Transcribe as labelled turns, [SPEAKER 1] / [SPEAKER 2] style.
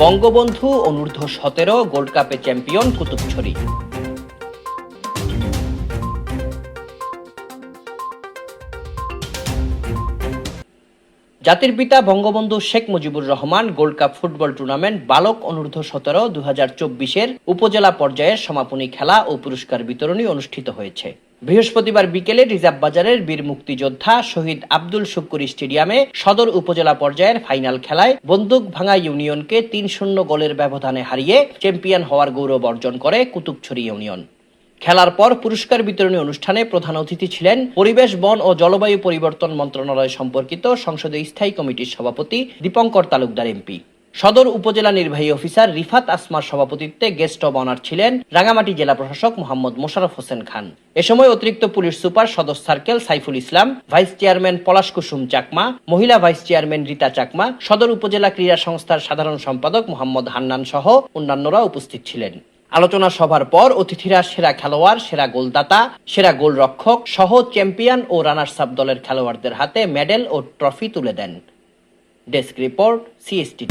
[SPEAKER 1] বঙ্গবন্ধু অনূর্ধ্ব সতেরো গোল্ড কাপে চ্যাম্পিয়ন কুতুবছড়ি জাতির পিতা Bangabandhu Sheikh Mujibur Rahman gold cup football tournament বালক অনূর্ধ্ব সতেরো দু চব্বিশের উপজেলা পর্যায়ের সমাপনী খেলা ও পুরস্কার বিতরণী অনুষ্ঠিত হয়েছে। বৃহস্পতিবার বিকেলে রিজার্ভ বাজারের বীর মুক্তিযোদ্ধা শহীদ আব্দুল শুক্কুর স্টেডিয়ামে সদর উপজেলা পর্যায়ের ফাইনাল খেলায় বন্দুক ভাঙা ইউনিয়নকে তিন শূন্য গোলের ব্যবধানে হারিয়ে চ্যাম্পিয়ন হওয়ার গৌরব অর্জন করে কুতুবছড়ি ইউনিয়ন। খেলার পর পুরস্কার বিতরণী অনুষ্ঠানে প্রধান অতিথি ছিলেন পরিবেশ, বন ও জলবায়ু পরিবর্তন মন্ত্রণালয় সম্পর্কিত সংসদীয় স্থায়ী কমিটির সভাপতি দীপঙ্কর তালুকদার এমপি। সদর উপজেলা নির্বাহী অফিসার রিফাত আসমার সভাপতিত্বে গেস্ট অব অনার ছিলেন রাঙামাটি জেলা প্রশাসক মোহাম্মদ মোশারফ হোসেন খান। এ সময় অতিরিক্ত পুলিশ সুপার সদর circle Saiful Islam, vice chairman Palash Kusum Chakma, মহিলা ভাইস চেয়ারম্যান রীতা চাকমা, সদর উপজেলা ক্রীড়া সংস্থার সাধারণ সম্পাদক মোহাম্মদ হান্নান সহ অন্যান্যরা উপস্থিত ছিলেন। আলোচনা সভার পর অতিথিরা সেরা খেলোয়াড়, সেরা গোলদাতা, সেরা গোলরক্ষক সহ চ্যাম্পিয়ন ও রানার্স আপ দলের খেলোয়াড়দের হাতে মেডেল ও ট্রফি তুলে দেন। Desk report CST